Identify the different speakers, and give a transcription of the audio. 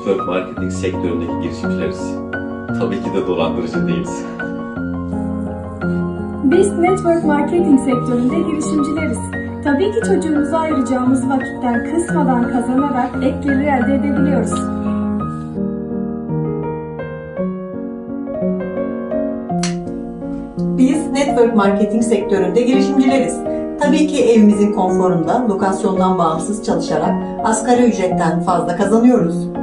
Speaker 1: network marketing sektöründeki girişimcileriz. Tabii ki de dolandırıcı değiliz.
Speaker 2: Biz network marketing sektöründe girişimcileriz. Tabii ki çocuğumuza ayıracağımız vakitten kısmadan kazanarak ek gelir elde edebiliyoruz.
Speaker 3: Biz network marketing sektöründe girişimcileriz. Tabii ki evimizin konforunda lokasyondan bağımsız çalışarak asgari ücretten fazla kazanıyoruz.